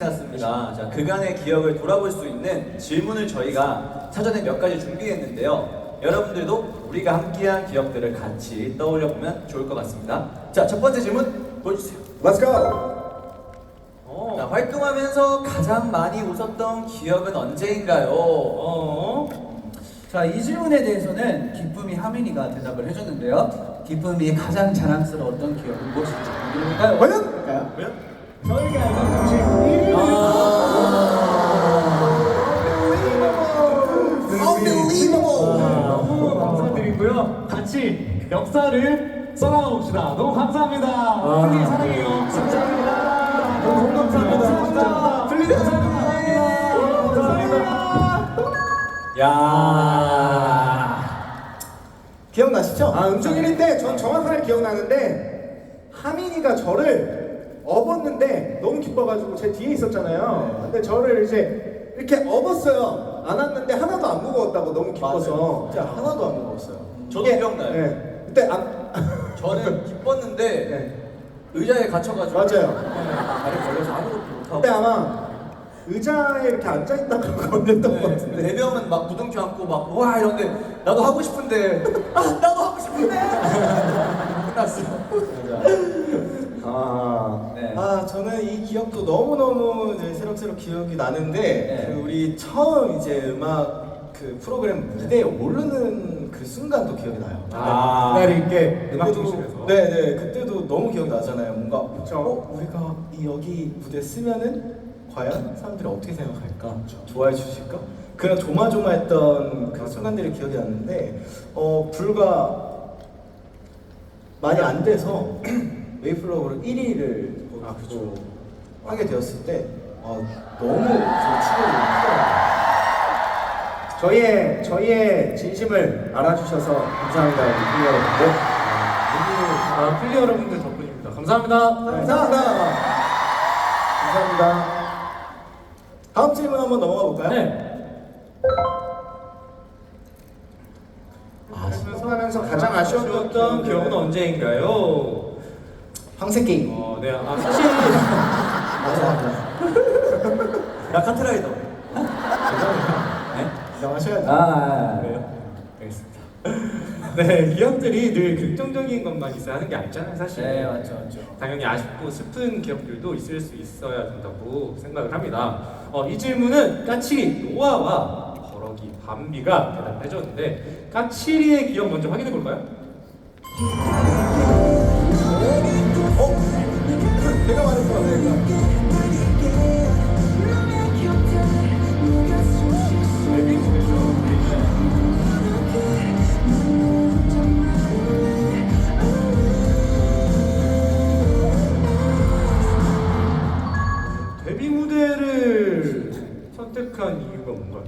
났습니다. 자, 그간의 기억을 돌아볼 수 있는 질문을 저희가 사전에 몇 가지 준비했는데요. 여러분들도 우리가 함께한 기억들을 같이 떠올려 보면 좋을 것 같습니다. 자, 첫 번째 질문 보여주세요. Let's go. 자, 활동하면서 가장 많이 웃었던 기억은 언제인가요? 어? 자, 이 질문에 대해서는 기쁨이 하민이가 대답을 해줬는데요. 기쁨이 가장 자랑스러웠던 기억은 무엇인지 궁금할까요? 과연? 과연? 저희가 알던 정식 1위 너무 감사드리고요. 같이 역사를 써나봅시다. 너무 감사합니다. 플리 사랑해요. 감사합니다. 너무 감사합니다. 플리 감사합니다. 감사합니다. 야. 기억나시죠? 아 음중 1위 때전 정확하게 기억나는데 하민이가 저를 업었는데 너무 기뻐가지고 제 뒤에 있었잖아요. 근데 저를 이제 이렇게 업었어요. 안았는데 하나도 안 무거웠다고 너무 기뻐서. 진짜 하나도 안 무거웠어요. 저도 이게- 기억나요. 네. 그때 안 저는 기뻤는데 네. 의자에 갇혀가지고 맞아요. 다리 걸려서 아무것도 못하고 그때 아마 의자에 이렇게 앉아 있다가 걸렸던 것 네, 같은데. 네 명은 막 부둥켜 안고 막 와 이런데 나도 하고 싶은데 아 나도 하고 싶은데 끝났어. 아, 네. 아 저는 이 기억도 너무 너무 새록새록 기억이 나는데 네. 그 우리 처음 이제 음악 그 프로그램 무대에 오르는 그 순간도 기억이 나요. 아. 그날 이렇게 음악 그때도- 중심에서. 네네 그때도 너무 기억 나잖아요. 뭔가 그쵸. 어 우리가 이 여기 무대 쓰면은 과연 사람들이 어떻게 생각할까? 좋아해 주실까? 그런 조마조마했던 그 순간들이 기억이 나는데 어 불과 많이 안 돼서 웨이플러그로 1위를 아, 그쵸. 하게 되었을 때 어, 너무 저 충격이 크더라고요. 저희의 저희의 진심을 알아주셔서 감사합니다, 우리 팬 여러분들. 아, 플리 여러분들 덕분입니다. 감사합니다. 감사합니다. 감사합니다. 다음 질문 한번 넘어가 볼까요? 네. 활동하면서 가장 아쉬웠던 아쉬웠던 기억은 언제인가요? 황새 게임. 어, 네. 아, 사실 야 카트라이더. 인정하셔야죠. 아. 그래요? 알겠습니다. 네, 기억들이 늘 긍정적인 것만 있어야 하는 게 아니잖아요, 사실. 네, 맞죠, 맞죠. 당연히 아쉽고 슬픈 기억들도 있을 수 있어야 된다고 생각을 합니다. 어, 이 질문은 까칠이 노아와 버럭이 밤비가 대답해 줬는데 까칠이의 기억 먼저 확인해 볼까요? 말할 것 같아요. 데뷔 무대를 선택한 이유가 뭔가요?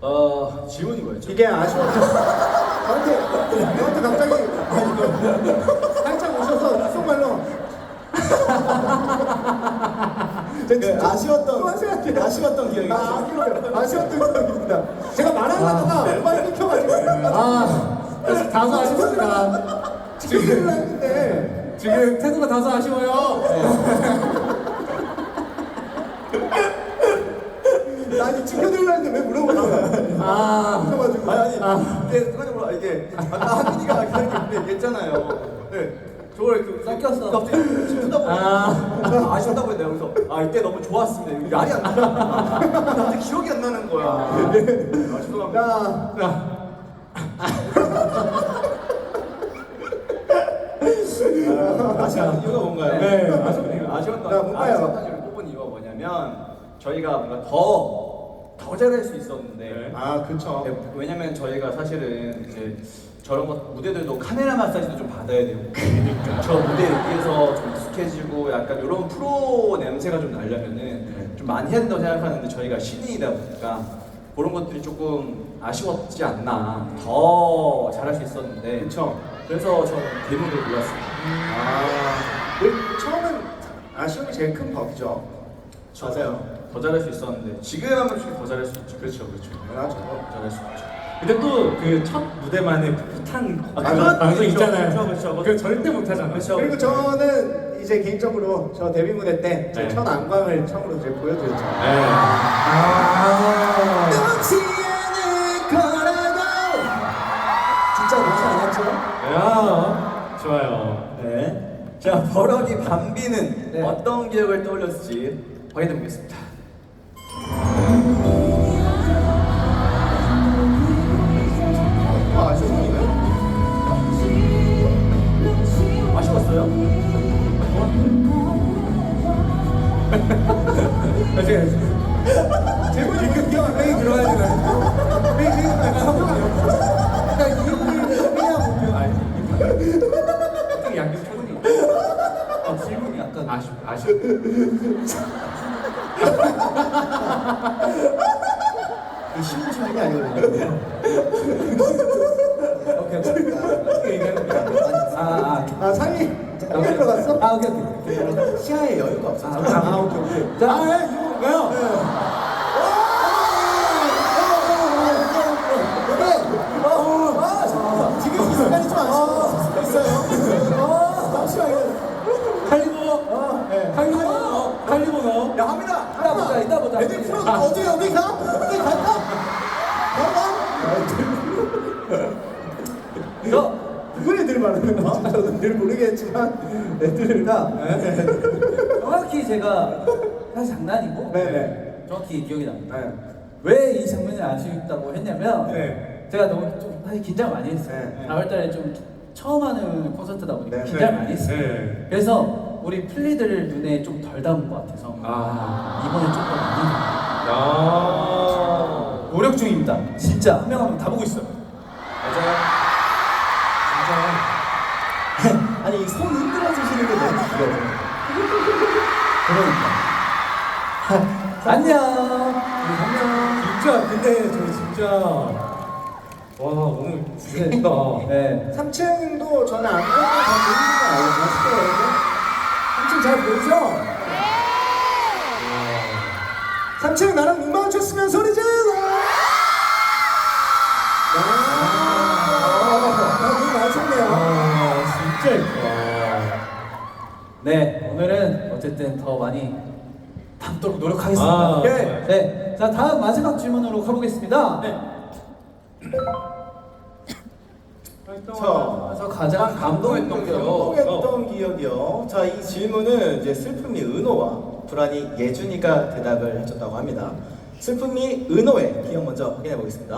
어 질문이 뭐였죠? 이게 아쉬웠던 저한테 저한테 갑자기 살짝 오셔서 속말로 그 아쉬웠던 아쉬웠던 기억이 아. 아쉬워요. 아쉬웠던 기억입니다. 제가 말하려다가 말이 끊겨가지고 아, 다소 아쉽습니다. 지금 했는데 지금 태도가 다소 아쉬워요. 나 아니 지켜드리려 했는데 왜 물어보는 거야? 아, 그래가지고 아니 아니 이게 순간적으로 이게 아까 하민이가 기다리고 얘기했잖아요. 네. 저걸 그 섞였어. 갑자기 쳐다 보고 아, 아쉽다고 했는데 여기서 아 이때 너무 좋았습니다. 이게 말이 안 나. 갑자기 기억이 안 나는 거야. 아, 죄송합니다. 야 아쉬운 이유가 뭔가요? 네. 네, 아쉬웠던 야, 뭔가요? 아쉬웠던 이유를 뽑은 이유가 뭐냐면 저희가 뭔가 더 더 잘할 수 있었는데 네. 아 그쵸. 네, 왜냐면 저희가 사실은 이제 저런 것 무대들도 카메라 마사지도 좀 받아야 되고. 그러니까. 저 무대 위에서 좀 익숙해지고 약간 이런 프로 냄새가 좀 나려면은 좀 많이 해야 된다고 생각하는데 저희가 신인이다 보니까 그런 것들이 조금 아쉬웠지 않나. 더 잘할 수 있었는데. 그쵸. 그래서 저는 대문을 골랐어요 아. 늘 처음은 아쉬움이 제일 큰 법이죠. 맞아요. 더 잘할 수 있었는데 지금 하면 솔직히 더 잘할 수 있죠? 그렇죠 그렇죠 당연하죠. 더 잘할 수 있죠 근데 또 그 첫 무대만의 풋풋한 아, 방송 그건 방송. 있잖아요. 그렇죠, 그렇죠. 그거 절대 못 하잖아요. 그렇죠. 그리고 저는 이제 개인적으로 저 데뷔 무대 때제 네. 첫 안광을 처음으로 이제 보여드렸잖아요. 네. 아. 놓지 않을 거라고. 진짜 놓지 않았죠? 야, 좋아요. 네. 자, 버럭이 밤비는 네. 어떤 기억을 떠올렸을지 확인해 보겠습니다. 아쉬웠어요? 질문이 급겨 회의 들어가야 되나요? 회의 약간 성공이요. 약간 이름을 회의하고 알지? 어떻게 양념 충분히 아, 질문이 약간 아쉽 아쉽. 쉬운 질문이 아니거든요. 오케이 오케이. 아, 아, 아, 상이 여기 들어갔어? 아, 오케이 오케이. 시야에 여유가 없어. 아, 아, 오케이, 오케이. 자, 아, 예, 이거 뭐야? 지금 이 순간이 좀 아쉬웠어요. 잠시만요. 칼리버, 칼리버, 칼리버 너. 야, 합니다. 이따 보자, 이따 보자. 애들 풀어 어디 어디 가? 어디 갈까? 가봐. 말하는 거야? 저는 늘 모르겠지만 애들과 정확히 제가 사실 장난이고 네네. 정확히 기억이 납니다. 네. 왜 이 장면을 아쉽다고 했냐면 네. 제가 너무 좀 사실 긴장 많이 했어요. 네. 4월달에 좀 처음 하는 콘서트다 보니까 네. 긴장 네. 많이 했어요. 네. 그래서 우리 플리들 눈에 좀 덜 담은 것 같아서 아. 이번에 좀 더 많이. 야. 노력 중입니다. 진짜 한 명 한 명 다 보고 있어요. 아 니 손 흔들어 주시는 게 너무 귀여워. 그러니까. 안녕. 안녕. 진짜 근데 저 진짜 와 오늘 죽겠다. 네. 3층도 저는 안 보고 다 보이는 거 알고 아시죠? 3층 잘 보이죠? 3층 나랑 눈 마주쳤으면 소리 질러! 아, 네, 오늘은 어쨌든 더 많이 담도록 노력하겠습니다. 아, 네. 네. 자, 다음 마지막 질문으로 가보겠습니다. 네. 그래서 가장 감동했던 기억. 감동했던 기억이요. 자, 이 질문은 이제 슬픔이 은호와 불안이 예준이가 대답을 해줬다고 합니다. 슬픔이 은호의 기억 먼저 확인해 보겠습니다.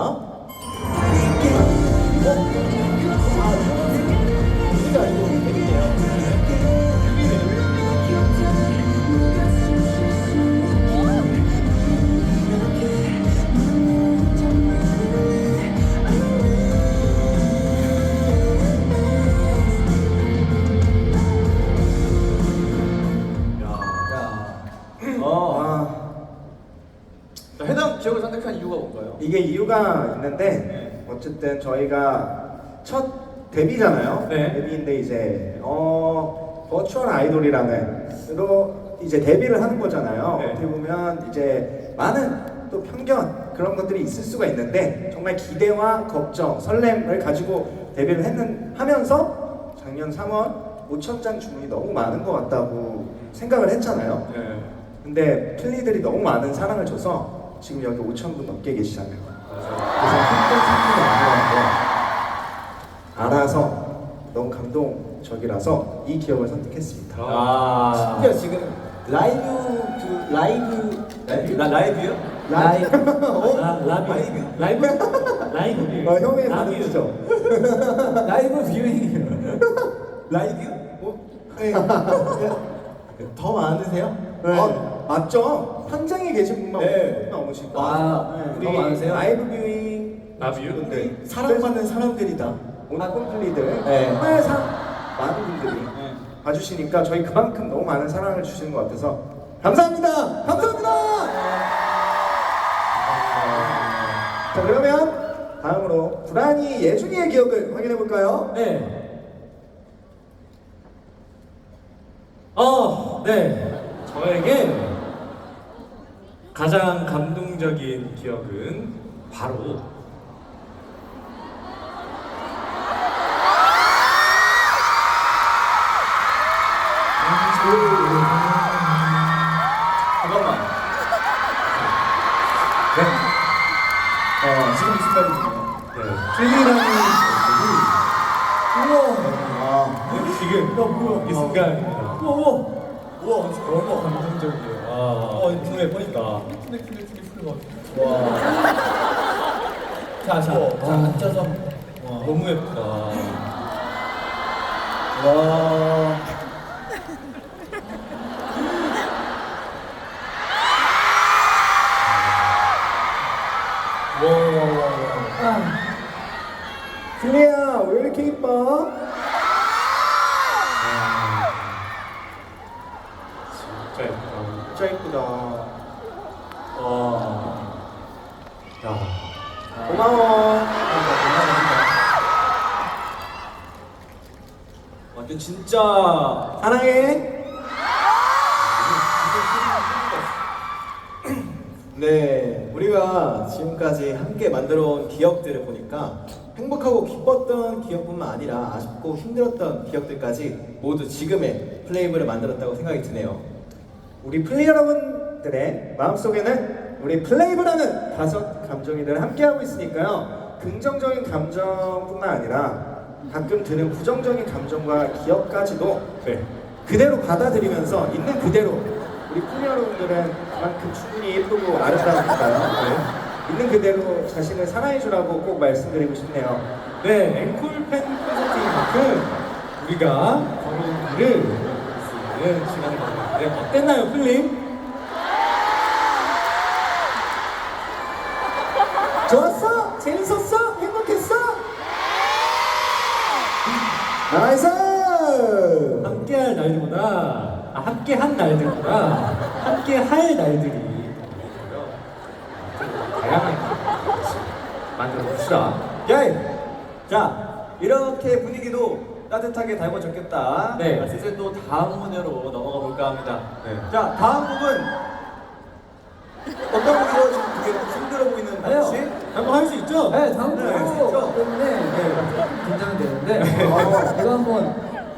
우리가 알고 있네요. 이게 이유가 있는데 어쨌든 저희가 첫 데뷔잖아요. 네. 데뷔인데 이제 어 버추얼 아이돌이라는 로 이제 데뷔를 하는 거잖아요. 네. 어떻게 보면 이제 많은 또 편견 그런 것들이 있을 수가 있는데 정말 기대와 걱정, 설렘을 가지고 데뷔를 했는 하면서 작년 3월 5천 장 주문이 너무 많은 것 같다고 생각을 했잖아요. 네. 근데 플리들이 너무 많은 사랑을 줘서 지금 여기 5천 분 넘게 계시잖아요. 그래서 큰 상품이 아니라고 알아서 너무 감동적이라서 이 기억을 선택했습니다. 아. 심지어 지금 라이브 그 라이브 라이브? 라, 라이브요? 라이브. 아, 라이브. 라이브? 라이브. 어, 형의 반응이죠. 라이브 뷰잉. 라이브? 어? 네. 더 많으세요? 네. 아, 맞죠? 현장에 계신 분만 네. 넘으시고 아, 더 많으세요? 라이브 뷰잉 라뷰? 네. 사랑받는 사람들이다. 오늘 콘플리들 네. 사, 많은 분들이 봐주시니까 저희 그만큼 너무 많은 사랑을 주시는 것 같아서 감사합니다. 감사합니다. 자 그러면 다음으로 불안이 예준이의 기억을 확인해 볼까요? 네. 어, 네. 저에게 가장 감동적인 기억은 바로 잠깐만. 네. 어, 지금 이 순간이군요. 네. 필리라는 아, 지금 이 순간입니다. 우와 우와. 우와, 엄청 너무 감동적이에요. 와. 어, 너무 예쁘니까. 와. 자, 자, 자 앉아서. 너무 예쁘다. 와. 플리야 왜 이렇게 이뻐? 완전 진짜 사랑해. 네, 우리가 지금까지 함께 만들어온 기억들을 보니까 행복하고 기뻤던 기억뿐만 아니라 아쉽고 힘들었던 기억들까지 모두 지금의 플레이브를 만들었다고 생각이 드네요. 우리 플레이 여러분들의 마음속에는 우리 플레이브라는 다섯 감정이 늘 함께하고 있으니까요. 긍정적인 감정뿐만 아니라 가끔 드는 부정적인 감정과 기억까지도 네. 그대로 받아들이면서 있는 그대로 우리 플레이 여러분들은 그만큼 충분히 예쁘고 아름다우니까요. 네. 있는 그대로 자신을 사랑해주라고 꼭 말씀드리고 싶네요. 네, 앵콜 팬 콘서트인 만큼 우리가 걸어온 길을 쓰는 시간을 가졌는데 어땠나요, 플림? 좋았어? 재밌었어? 행복했어? 나이스! 함께할 날들보다 아, 함께한 날들보다 함께할 날들이 있고요. 다양한 만들어 봅시다. 야이! 자, 이렇게 분위기도 따뜻하게 달궈졌겠다. 네. 자, 이제 또 다음 무대로 넘어가 볼까 합니다. 네. 자, 다음 곡은 어떤 곡이죠? 지금 되게 힘들어 보이는 아니요. 혹시? 한번 할 수 있죠? 네, 다음 곡 긴장되는데 어, 제가 한번